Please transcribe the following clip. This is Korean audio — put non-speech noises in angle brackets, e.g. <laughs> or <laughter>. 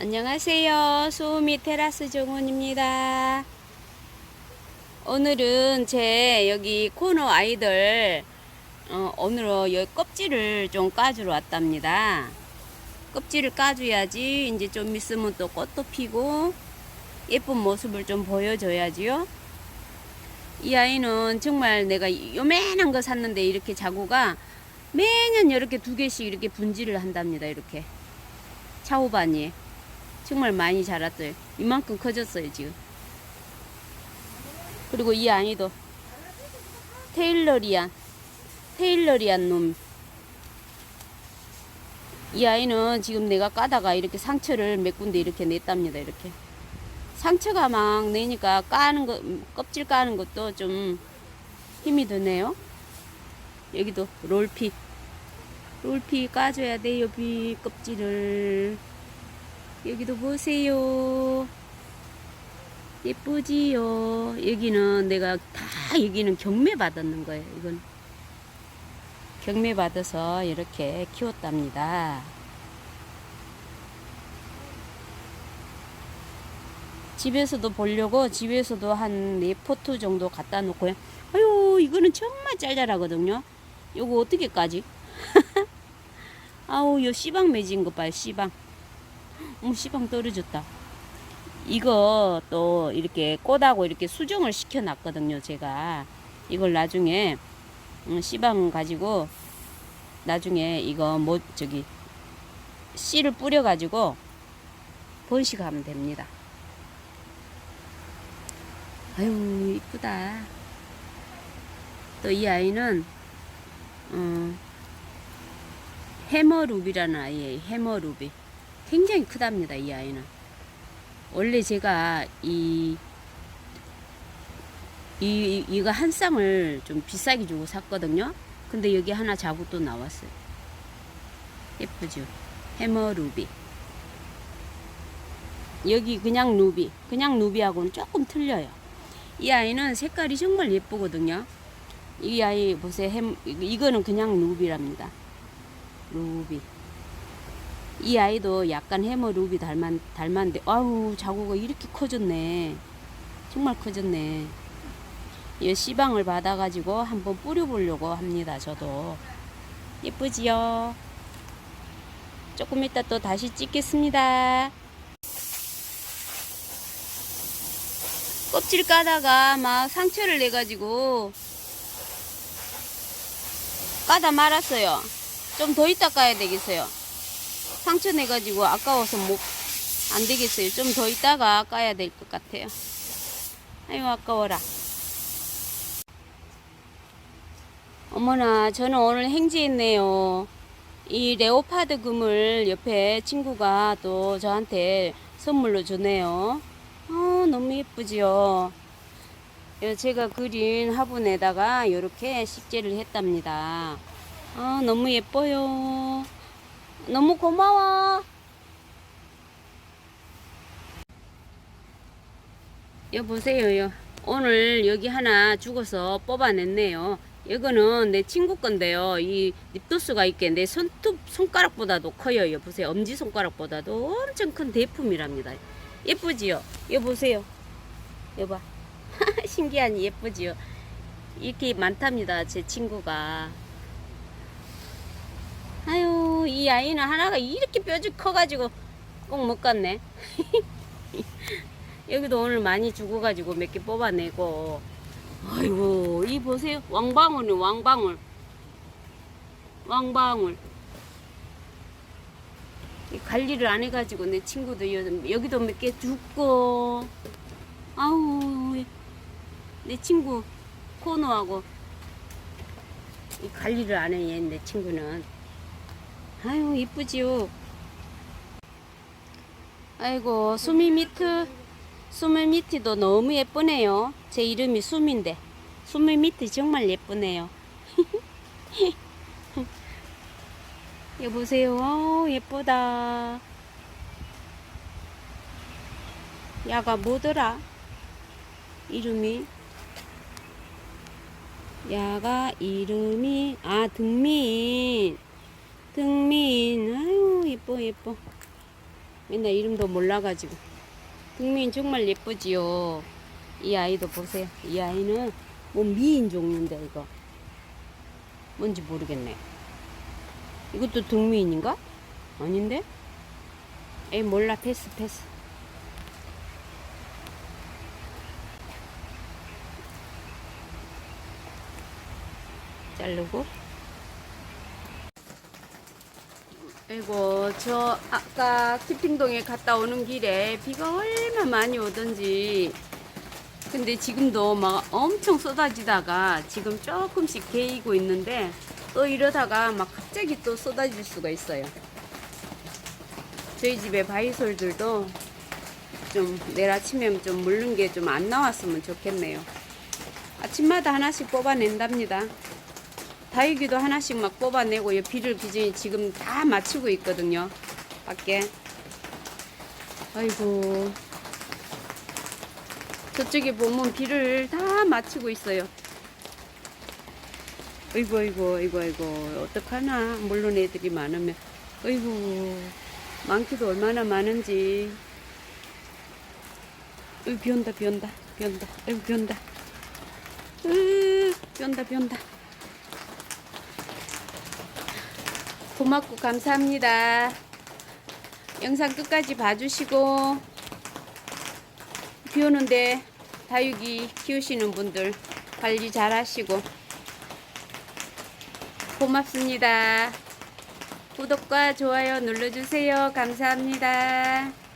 안녕하세요. 소미 테라스 정원입니다. 오늘은 제 여기 코너 아이들 어, 오늘은 여기 껍질을 좀 까주러 왔답니다. 껍질을 까줘야지 이제 좀 있으면 또 꽃도 피고 예쁜 모습을 좀 보여줘야지요. 이 아이는 정말 내가 요만한 거 샀는데 이렇게 자구가 매년 이렇게 두 개씩 이렇게 분지를 한답니다. 이렇게 차오반이 정말 많이 자랐어요. 이만큼 커졌어요 지금. 그리고 이 아이도 테일러리안 테일러리안 놈. 이 아이는 지금 내가 까다가 이렇게 상처를 몇 군데 이렇게 냈답니다. 이렇게 상처가 막 내니까 까는 거 껍질 까는 것도 좀 힘이 드네요. 여기도 롤피 롤피 까줘야 돼요. 비 껍질을 여기도 보세요. 예쁘지요. 여기는 내가 다 여기는 경매 받았는 거예요. 이건 경매 받아서 이렇게 키웠답니다. 집에서도 보려고 집에서도 한네 포트 정도 갖다 놓고요. 아유 이거는 정말 짤짤하거든요. 요거 어떻게 까지? <laughs> 아우 요 씨방 맺은 거 봐요 씨방. 어머 씨방 떨어졌다. 이거 또 이렇게 꽃하고 이렇게 수정을 시켜 놨거든요 제가. 이걸 나중에 음, 씨방 가지고 나중에 이거 뭐 저기 씨를 뿌려 가지고 번식하면 됩니다. 아유 이쁘다. 또 이 아이는 어, 해머루비라는 아이예요. 해머루비. 굉장히 크답니다. 이 아이는. 원래 제가 이, 이, 이거 한 쌍을 좀 비싸게 주고 샀거든요. 근데 여기 하나 자고 또 나왔어요. 예쁘죠? 해머 루비. 여기 그냥 루비. 그냥 루비하고는 조금 틀려요. 이 아이는 색깔이 정말 예쁘거든요. 이 아이 보세요. 햄, 이거는 그냥 루비랍니다. 루비. 이 아이도 약간 해머 루비 닮았, 닮았는데, 아우, 자구가 이렇게 커졌네. 정말 커졌네. 이 씨방을 받아가지고 한번 뿌려보려고 합니다. 저도. 예쁘지요? 조금 이따 또 다시 찍겠습니다. 껍질 까다가 막 상처를 내가지고 까다 말았어요. 좀 더 이따 까야 되겠어요. 상처 내가지고 아까워서 못, 안 되겠어요. 좀더 이따가 까야 될 것 같아요. 아유, 아까워라. 어머나, 저는 오늘 행지했네요. 이 레오파드 금을 옆에 친구가 또 저한테 선물로 주네요. 아, 너무 예쁘지요? 요 제가 그린 화분에다가 이렇게 식재를 했답니다. 아, 너무 예뻐요. 너무 고마워. 여 보세요. 요. 오늘 여기 하나 죽어서 뽑아냈네요. 이거는 내 친구 건데요. 이 립도스가 있게 내 손톱 손가락보다도 커요. 여 보세요. 엄지 손가락보다도 엄청 큰 대품이랍니다. 예쁘지요? 여 보세요. 여봐. <laughs> 신기하니 예쁘지요? 이렇게 많답니다. 제 친구가. 이 아이는 하나가 이렇게 뼈죽 커가지고 꼭 못 갔네. <laughs> 여기도 오늘 많이 죽어가지고 몇 개 뽑아내고. 아이고, 이 보세요. 왕방울이 왕방울. 왕방울. 이 관리를 안 해가지고 내 친구도 요- 여기도 몇 개 죽고. 아우, 내 친구 코너하고 이 관리를 안 해, 얘, 내 친구는. 아유, 이쁘지요. 아이고, 수미 미트, 수미미트도 너무 예쁘네요. 제 이름이 수미인데. 수미 미트 정말 예쁘네요. <laughs> 여보세요. 어, 예쁘다. 야가 뭐더라? 이름이? 야가 이름이, 아, 등민. 등민. 아유, 예뻐, 예뻐. 맨날 이름도 몰라가지고. 국민 정말 예쁘지요. 이 아이도 보세요. 이 아이는 뭐 미인 종류인데 이거. 뭔지 모르겠네. 이것도 등미인인가? 아닌데? 에이 몰라 패스 패스. 자르고. 아이고 저 아까 키핑동에 갔다 오는 길에 비가 얼마 많이 오던지. 근데 지금도 막 엄청 쏟아지다가 지금 조금씩 개이고 있는데 또 이러다가 막 갑자기 또 쏟아질 수가 있어요. 저희 집에 바이솔들도 좀 내일 아침에 좀 물른 게 좀 안 나왔으면 좋겠네요. 아침마다 하나씩 뽑아낸답니다 다육이도 하나씩 막 뽑아내고 이 비를 기준이 지금 다 맞추고 있거든요. 밖에. 아이고. 저쪽에 보면 비를 다 맞추고 있어요. 아이고 아이고 아이고 아이고 어떡하나 물론 애들이 많으면 아이고 많기도 얼마나 많은지 으 비 온다 비 온다 비 온다 아이고 비 온다 으 비 온다 비 온다 고맙고 감사합니다. 영상 끝까지 봐주시고 비 오는데 다육이 키우시는 분들 관리 잘 하시고 고맙습니다. 구독과 좋아요 눌러주세요. 감사합니다.